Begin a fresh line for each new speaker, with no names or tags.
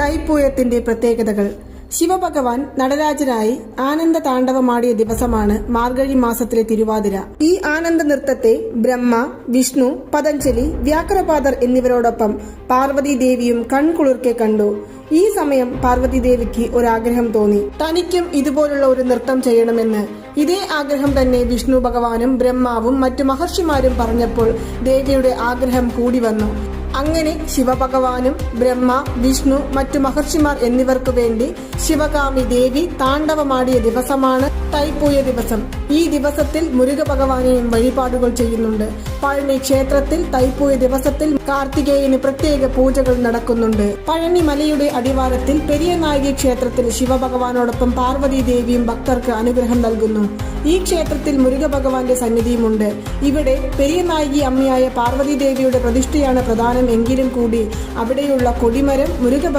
തൈപ്പൂയത്തിന്റെ പ്രത്യേകതകൾ. ശിവഭഗവാൻ നടരാജനായി ആനന്ദ താണ്ഡവമാടിയ ദിവസമാണ് മാർഗഴി മാസത്തിലെ തിരുവാതിര. ഈ ആനന്ദ നൃത്തത്തെ ബ്രഹ്മ വിഷ്ണു പതഞ്ജലി വ്യാക്രപാദർ എന്നിവരോടൊപ്പം പാർവതി ദേവിയും കൺകുളിർക്കെ കണ്ടു. ഈ സമയം പാർവതി ദേവിക്ക് ഒരാഗ്രഹം തോന്നി. തനിക്കും ഇതുപോലുള്ള ഒരു നൃത്തം ചെയ്യണമെന്ന്. ഇതേ ആഗ്രഹം തന്നെ വിഷ്ണു ഭഗവാനും ബ്രഹ്മാവും മറ്റു മഹർഷിമാരും പറഞ്ഞപ്പോൾ ദേവിയുടെ ആഗ്രഹം കൂടി വന്നു. അങ്ങനെ ശിവഭഗവാനും ബ്രഹ്മ വിഷ്ണു മറ്റു മഹർഷിമാർ എന്നിവർക്കു വേണ്ടി ശിവകാമി ദേവി താണ്ഡവമാടിയ ദിവസമാണ് തൈപ്പൂയ ദിവസം. ഈ ദിവസത്തിൽ മുരുക ഭഗവാനെയും വഴിപാടുകൾ ചെയ്യുന്നുണ്ട്. പഴനി ക്ഷേത്രത്തിൽ തൈപ്പൂയ ദിവസത്തിൽ കാർത്തികേയന് പ്രത്യേക പൂജകൾ നടക്കുന്നുണ്ട്. പഴനി മലയുടെ അടിവാരത്തിൽ പെരിയ നായകി ക്ഷേത്രത്തിൽ ശിവഭഗവാനോടൊപ്പം പാർവതി ദേവിയും ഭക്തർക്ക് അനുഗ്രഹം നൽകുന്നു. ഈ ക്ഷേത്രത്തിൽ മുരുക ഭഗവാന്റെ സന്നിധിയുമുണ്ട്. ഇവിടെ പെരിയ നായകി അമ്മയായ പാർവതി ദേവിയുടെ പ്രതിഷ്ഠയാണ് പ്രധാനം എങ്കിലും കൂടി അവിടെയുള്ള കൊടിമരം മുരുക